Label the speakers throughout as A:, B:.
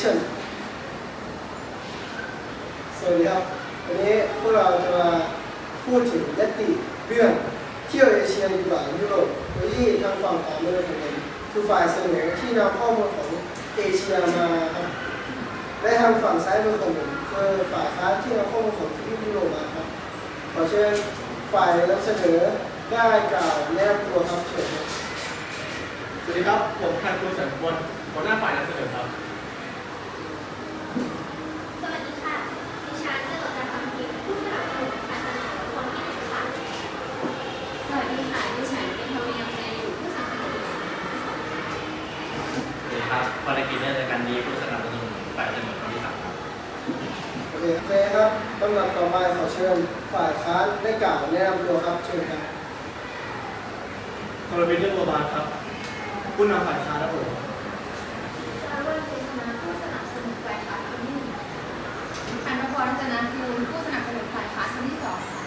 A: เชิญสวัสดีครับ วันนี้พวกเราจะมาพูดถึงยติเรื่องเที่ยวเอเชียดีกว่ายุโรปโดยที่ทางฝั่งขวามือของผมคือฝ่ายเสนอที่นำข้อมูลของเอเชียมาครับและทางฝั่งซ้ายมือของผมคือฝ่ายค้านที่นำข้อมูลของที่ยุโรปมาครับขอเชิญฝ่ายนำเสนอได้กล่าวแนบตัวครับเชิญครับ
B: สวัสดีครับผมพันครูแสงบนหัวหน้าฝ่ายนำเสนอครับ
C: สวัสดีค่ะ ดิฉันเจริญการทำทีมผู้สนับสนุนการเสนอคนที่หนึ่งค่ะ สวัสดีค่ะ ดิฉันเป็นทวียังเรียนอยู่ผู้สนับสนุนที่สองค่ะ
D: สวัสดีครับภารกิจในรายการนี้ผู้สนับสนุนฝ่ายเสนอคนที่สามครับ
A: โอ เคโอเคครับลำดับต่อไปขอเชิญฝ่ายค้านได้กล่าวแนะนำตัวครับเชิญครับ
B: กรณีเรื่องโรบาร์ครับ ผู้นำฝ่ายค้านครับผม
C: สารวัตรเจษนาผู้สนับสนุนฝ่ายค้านคนที่หนึ่งอันนพรรัตนภูลผู้สนับสนุนฝ่ายค้านคนที่สองค่ะ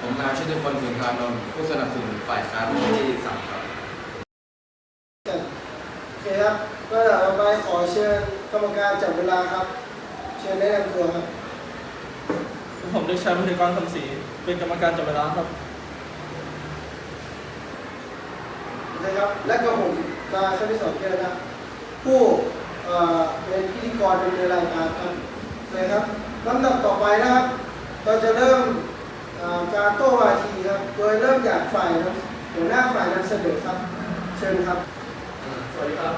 E: ผมนายชิติพลสิงคานนท์ผู้สนับสนุนฝ่ายค้านที่สามครับ
A: โอเคครับลำดับต่อไปขอเชิญกรรมการจับเวลาครับ เชิญแนะนำตัวครับ
B: ผมเด็กชายพัฒนกรคำศรีเป็นกรรมการจับเวลาครับ
A: นะครับ และก็ผมนายชลิสอนเกลนะครับผู้เอ่อเป็นพิธีกรดำเนินรายการครับโอเคครับลำดับต่อไปนะครับ เราจะเริ่มเอ่อการโต้วาทีครับ โดยเริ่มจากฝ่ายนำหัวหน้าฝ่ายนำเสนอครับ เชิญครับ
B: สวัสดีครับ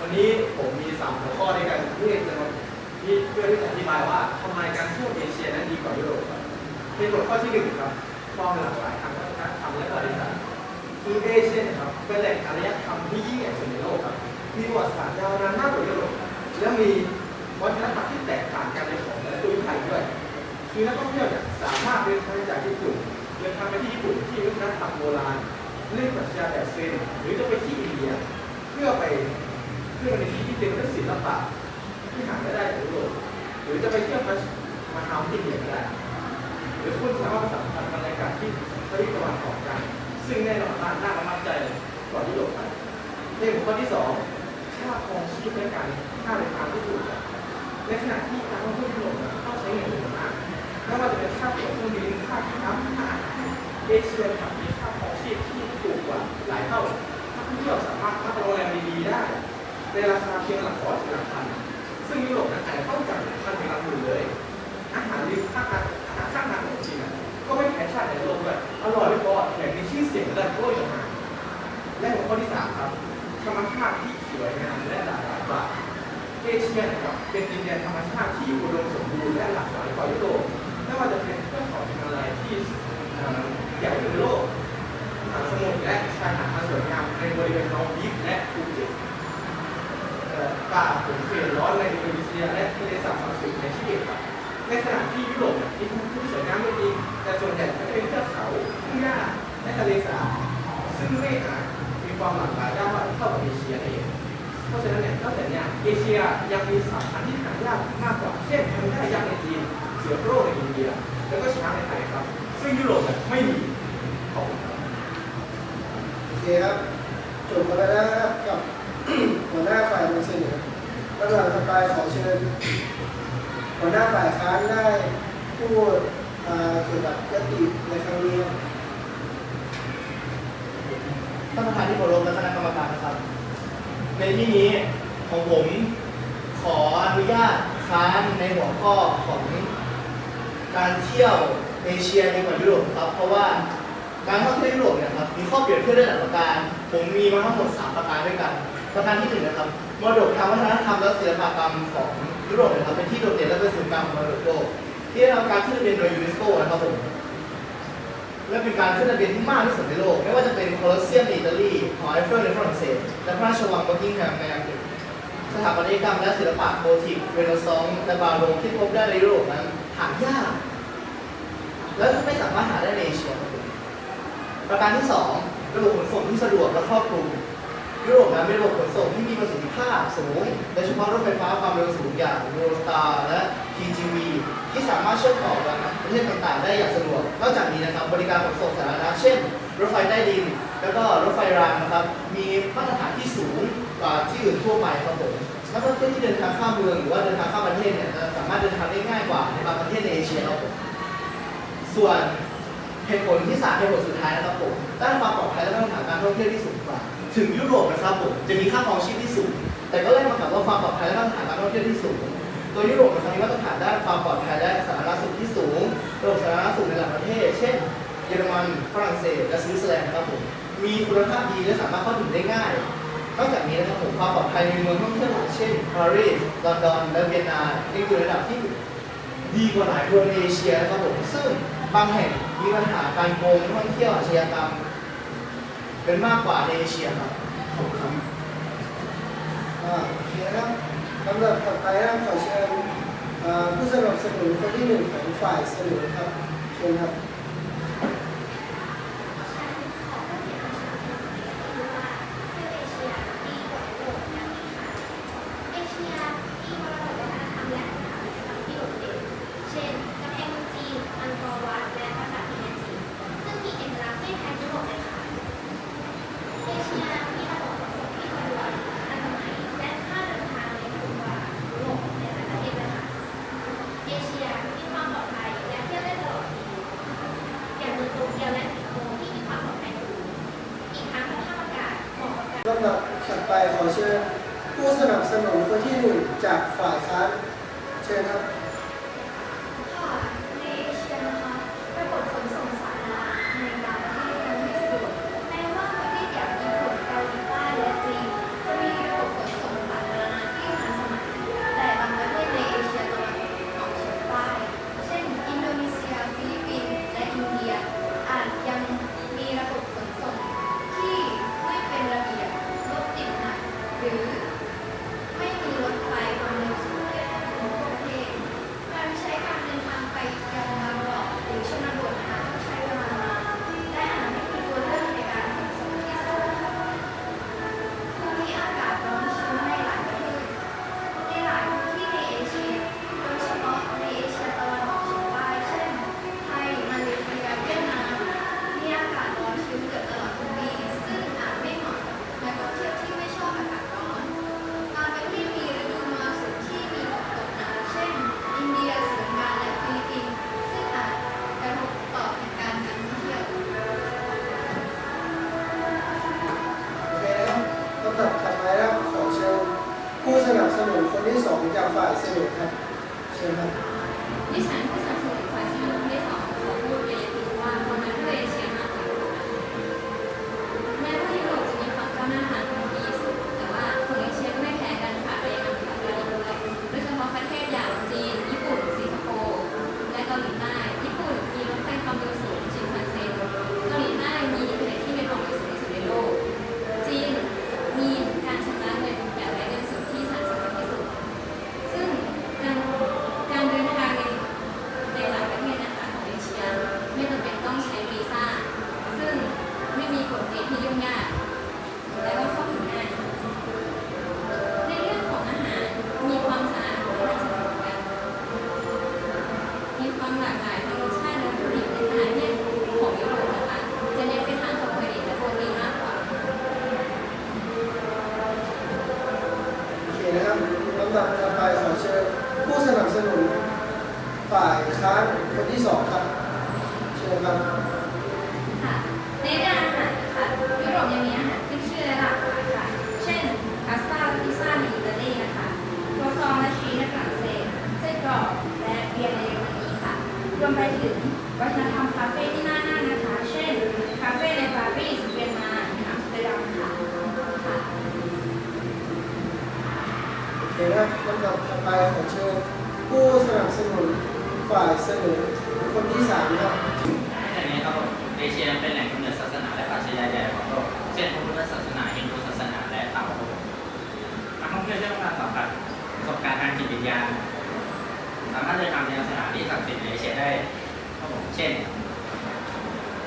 B: วันนี้ผมมีสามหัวข้อในการที่จะมา ที่เพื่อที่จะอธิบายว่าทำไมการเที่ยวเอเชียนั้นดีกว่ายุโรปครับในหัวข้อที่หนึ่งครับความหลากหลายทางวัฒนธรรมและประวัติศาสตร์คือเอเชียครับเป็นแหล่งอารยธรรมที่ยิ่งใหญ่สุดในโลกครับมีประวัติศาสตร์ยาวนานมากกว่ายุโรปและมีวัฒนธรรมที่แตกต่างกันในของและภูมิภาคด้วย คือนักท่องเที่ยวเนี่ยสามารถเดินทางจากญี่ปุ่นเดินทางไปที่ญี่ปุ่นที่วัฒนธรรมโบราณเล่นปรัชญาแบบเซนหรือจะไปที่อินเดีย เพื่อไปเพื่อไปที่ที่เต็มไปด้วยศิลปะ ที่หาไม่ได้ในโลกหรือจะไปเที่ยวมามาทำที่เดียก็ได้หรือคุณสามารถสัมผัสบรรยากาศที่ทวีปตะวันออกกัน ซึ่งแน่นอนว่าน่าประทับใจกว่ายุโรปครับในหัวข้อที่สองค่าครองชีพและการค่าเดินทางที่ถูกในขณะที่การท่องเที่ยวยุโรปต้องใช้เงินจำนวนมากไม่ว่าจะเป็นค่าตั๋วเครื่องบินค่าน้ำค่าอาหาเอเชียครับมีค่าครองชีพที่ถูกกว่าหลายเท่านักท่องเที่ยวสามารถพักโรงแรมดีๆได้ในราคาเพียงหลักร้อยถึงหลักพัน ซึ่งยุโรปนั้นอาจจะต้องจ่ายหลักพันถึงหลักหมื่เลย อาหารริมข้างทางอาหารข้างทางของจีนก็ไม่แพ้ชาติในโลกด้วยอร่อยไม่พอแถมมีชื่อเสียงระดับโลกอีกต่างหากและหัวข้อที่สามครับธรรมชาติที่สวยงามและหลากหลายกว่าเอเชียนะครับเป็นดินแดนธรรมชาติที่อุดมสมบูรณ์และหลากหลายกว่ายุโรปไม่ว่าจะเป็นเทือกเขาหิมาลัยที่ใหญ่ในโลกสมุทรและชายหาดอันสวยงามในบริเวณนอร์ดิฟและภูเก็ต เอ่อป่าฝนเขตร้อนในอินโดนีเซีย และทะเลสาบศักดิ์สิทธิ์ในชิลีครับในขณะที่ยุโรปเนี่มีพื้นที่สวยงามก็จริงแต่ส่วนใหญ่ก็จะเป็นเทือกเขาทุ่งหญ้าและทะเลสาบซึ่งไม่อาจมีความหลากหลายได้มาเท่ากับเอเชียเองเพราะฉะนั้นเนี่ยนอกจากเนี้เอเชียยังมีสายพันธุ์ที่หายากมากกว่าเช่นแพนด้ายักษ์ในจีนเสือโคร่งในอินเดีย แล้วก็ช้างในไทยครับ ซึ่งยุโรปเนี่ยไม่มีขอบคุณครับ
A: โอเคครับจบไปแล้วนะครับกับ หัวหน้าฝ่ายนำเสนอ ลำดับต่อไปขอเชิญหัวหน้าฝ่ายค้านได้พูดเกี่ยวกับยติในครั้งนี้
F: ท่านประธานที่เคารพและคณะกรรมการนะครับ ในที่นี้ของผมขออนุญาตค้านในหัวข้อของการเที่ยวเอเชียดีกว่ายุโรปครับ เพราะว่าการท่องเที่ยวยุโรปเนี่ยครับมีข้อเปรียบเทียบได้หลายประการ ผมมีมาทั้งหมด 3 ประการด้วยกัน ประการที่หนึ่งนะครับมรดกทางวัฒนธรรมและศิลปกรรมของยุโรปนะครับเป็นที่โดดเด่นและเป็นศูนย์กลางของมรดกโลกที่ได้รับการขึ้นทะเบียนโดยยูเนสโกนะครับผมและเป็นการขึ้นทะเบียนที่มากที่สุดในโลก ไม่ว่าจะเป็นโคลอสเซียมในอิตาลีหอไอเฟลในฝรั่งเศส และพระราชวังบักกิงแฮมในอังกฤษสถาปัตยกรรมและศิลปะโกธิกเรเนซองส์และบาโรกที่พบได้ในยุโรปนั้นหายาก และไม่สามารถหาได้ในเอเชียประการที่สองระบบขนส่งที่สะดวกและครอบคลุม ยุโรปนั้นเป็ระบบขนส่งที่มีประสิทธิภาพสูงโดยเฉพาะรถไฟฟ้าความเร็วสูงอย่างโรสตาและ TGV ที่สามารถเชื่อมต่อกันประเทศต่างๆ ได้อย่างสะดวก นอกจากนี้นะครับบริการขนส่งสาธารณะเช่น รถไฟใต้ดิน แล้วก็รถไฟรางนะครับมีมาตรฐานที่สูงกว่าที่อื่นทั่วไปครับผมนักท่องเที่ยวที่เดินทางข้ามเมืองหรือว่าเดินทางข้ามประเทศเนี่ยสามารถเดินทางได้ง่ายกว่าในบางประเทศในเอเชียครับผมส่วนเหตุผลที่สามเหตุผลสุดท้ายนะครับผมด้านความปลอดภัยและมาตรฐานการท่องเที่ยวที่สูงกว่า ถึงยุโรปนะครับผมจะมีค่าครองชีพที่สูง แต่ก็แลกมากับว่าความปลอดภัยและมาตรฐานการท่องเที่ยวที่สูง ตัวยุโรปนะครับมีมาตรฐานด้านความปลอดภัยและสาธารณสุขที่สูงระบบสาธารณสุขในหลายประเทศ เช่น เยอรมัน ฝรั่งเศส และสวิตเซอร์แลนด์ครับผม มีคุณภาพดีและสามารถเข้าถึงได้ง่าย นอกจากนี้นะครับผมความปลอดภัยในเมืองท่องเที่ยวเช่นปารีส ลอนดอน และเวียนนานี่คือระดับที่ดีกว่าหลายเมืองในเอเชียนะครับผม ซึ่งบางแห่งมีปัญหาการโกงท่องเที่ยวอาชญากรรม เป็นมากกว่าในเอเชียครับผมครับ
G: อ่าโอเคครับลำดับต่อไปครับขอเชิญผู้สนับสนุนคนที่หนึ่งของฝ่า
C: ยเสนอ
G: ครับเชิญครับ เชิญ
C: ผู้สนับสนุนคนที่หนึ่งจาก
G: ฝ่ายค้านเชิญครับ
C: Thank you. ฝ่ายเส
G: นอคนที่สามครับ
D: อย่างนี้ครับเอเชียเป็นแหล่งกำเนิดศาสนาและปรัชญาใหญ่ของโลกเช่นพุทธศาสนาฮินดูศาสนาและเตานักท่องเที่ยวจะต้องการสัมผัสประสบการณ์ทางจิตวิญญาณสามารถเดินทางไปยัสถานที่ศักดิ์สิทธิ์ในเอเชียได้ครับผมเช่น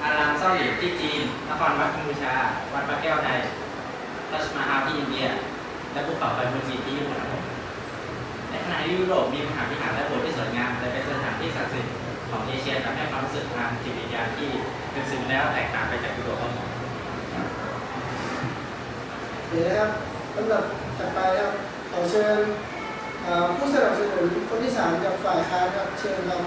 D: อารามเซาหลีที่จีน นครวัดกัมพูชา วัดพระแก้วในราชมาฮาที่อินเดีย และภูเขาไฟฟูจิที่ญี่ปุ่น ขณะยุโรปมีมหาวิหารและโบสถ์ที่สวยงามและเป็นสถานที่ศักดิ์สิทธิ์ของเอเชียทำให้ความรู้สึกทางจิตวิญญาณที่ลึกซึ้งแล้วแตกต่างไปจากยุโรปครับผม
G: เดี๋ยวครับลำ
A: ดับถัดไปครับขอเชิญผู้สนับสนุนคนที่สามจากฝ่ายค้านครับเชิญครับ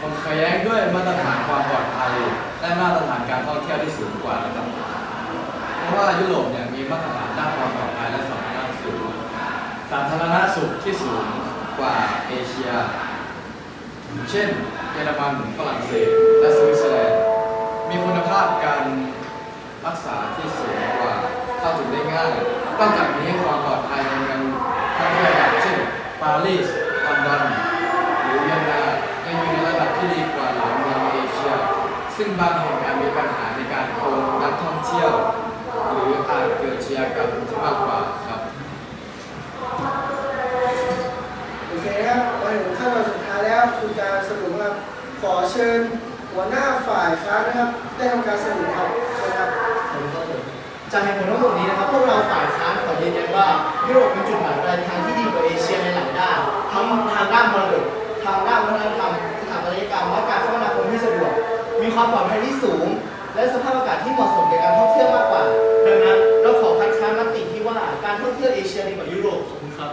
E: ผมขอแย้งด้วยมาตรฐานความปลอดภัยและมาตรฐานการท่องเที่ยวที่สูงกว่าระดับเพราะว่ายุโรปเนี่ยมีมาตรฐานด้านความปลอดภัยและสอง สาธารณสุขที่สูงกว่าเอเชีย เช่นเยอรมันฝรั่งเศสและสวิตเซอร์แลนด์ มีคุณภาพการรักษาที่สูงกว่าเข้าถึงได้ง่ายนอกจากนี้ความปลอดภัยในเมืองท่องเที่ยวอย่างเช่นปารีสลอนดอนหรือเวียนนายังอยู่ในระดับที่ดีกว่าหลายเมืองในเอเชีย ซึ่งบางแห่งอาจมีปัญหาในการโกงนักท่องเที่ยว หรืออาจเกิดอาชญากรรมที่มากกว่าครับ
A: โอเคครับมาถึงขั้นตอนสุดท้ายแล้ว คือการสรุปครับ ขอเชิญหัวหน้าฝ่ายค้านนะครับ ได้ทำการสรุปครับเชิญครับ
F: จากเหตุผลทั้งหมดนี้นะครับพวกเราฝ่ายค้านขอยืนยันว่ายุโรปเป็นจุดหมายปลายทางที่ดีกว่าเอเชียในหลายด้านทั้งทางด้านมรดกทางด้านวัฒนธรรมสถาปัตยกรรมและการคมนาคมที่สะดวก มีความปลอดภัยที่สูง และสภาพอากาศที่เหมาะสมแก่การท่องเที่ยวมากกว่าดังนั้นเราขอคัดค้านมติที่ว่าการท่องเที่ยวเอเชียดีกว่ายุโรปขอบคุณครับ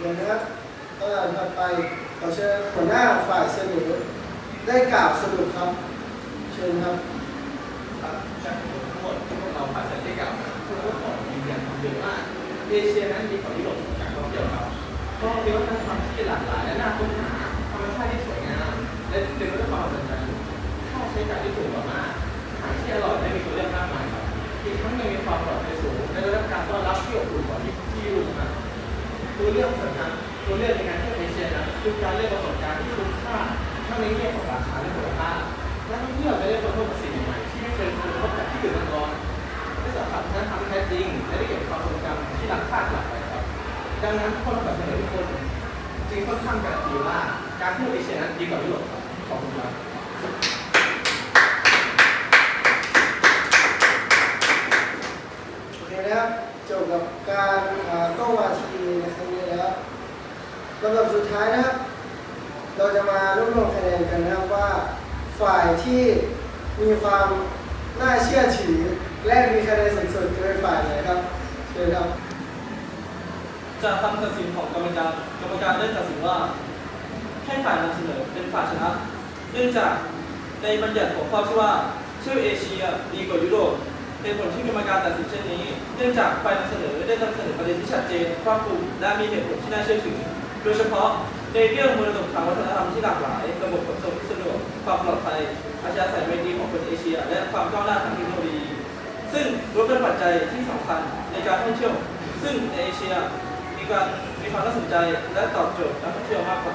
A: เดี๋ยวนะครับ ก็ถัดไปขอเชิญหัวหน้าฝ่ายเสนอได้กล่าวสรุปครับ เชิญครับ
B: ครับจากทั้งหมดที่พวกเราผ่านเสร็จได้กล่าวมาพวกเราขอยืนยันคำเดิมว่าเอเชียนั้นดีกว่ายุโรปในการท่องเที่ยวครับเพราะมีวัฒนธรรมที่หลากหลายและน่าค้นหาธรรมชาติที่สวยงามและเต็มไปด้วยความอัศจรรย์ค่าใช้จ่ายที่ถูกกว่ามากอาหารที่อร่อยและมีตัวเลือกมากมายครับอีกทั้งยังมีความปลอดภัยสูงและได้รับการต้อนรับที่อบอุ่นกว่าที่ที่ยุโรปมากตัวเลือกสำคัญ ตัวเลือกในการเที่ยวเอเชียนั้นคือการเลือกประสบการณ์ที่คุ้มค่าทั้งในแง่ของราคาและคุณภาพนักท่องเที่ยวจะได้ค้นพบสิ่งใหม่ที่ไม่เคยค้นพบจากที่อื่นมาก่อนได้สัมผัสวัฒนธรที่แท้จริงและได้เก็บความทรงจำที่ล้ำค่ากลับไปครับ ดังนั้นคนขอเสนอทุกคนจึงค่อนข้างการันตีว่าการเที่ยวเอเชียนั้นดีกว่ายุโรปครับขอบคุณครับ
A: โอเคนะครับจบกับการโต้วาทีในครั้งนี้แล้ว ลำดับสุดท้ายนะครับ เราจะมารวบรวมคะแนนกันนะครับว่าฝ่ายที่มีความน่าเชื่อถือและมีคะแนนสูงสุดจะเป็นฝ่ายไหนครับเชิญครับ
H: จากคำตัดสินของกรรมการกรรมการได้ตัดสินว่าให้ฝ่ายนำเสนอเป็นฝ่ายชนะ เนื่องจากในบัญญัติหัวข้อที่ว่าชื่อเอเชียดีกว่ายุโรปเป็นผลที่กรรมการตัดสินเช่นนี้ เนื่องจากฝ่ายนำเสนอได้นำเสนอประเด็นที่ชัดเจนครอบคลุมและมีเหตุผลที่น่าเชื่อถือ ยเฉพาะในเรื่องมรดกทางวัฒนธรรมที่หลากหลาย ระบบขนส่งที่สะดวก ความปลอดภัย อาชญาศัยไมตรีของคนเอเชีย และความก้าวหน้าทางเทคโนโลยี ซึ่งล้วนเป็นปัจจัยที่สำคัญในการท่องเที่ยว ซึ่งในเอเชียมีการมีความน่าสนใจและตอบโจทย์นักท่องเที่ยวมากกว่า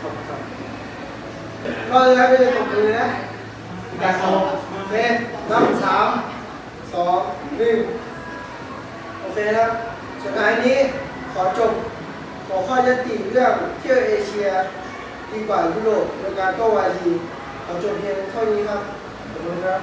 H: ขอบคุณครับ
A: ก็เลยครับเป็นตบมือนะ
F: การเคารพ
A: โอเคนับสามสองหนึ่งโอเคครับสุดท้ายนี้ขอจบ ขอข้อยติเรื่องเที่ยวเอเชียดีกว่ายุโรปโดยการก็วาทีเอาจบเพียงเท่านี้ครับขอบคุณครับ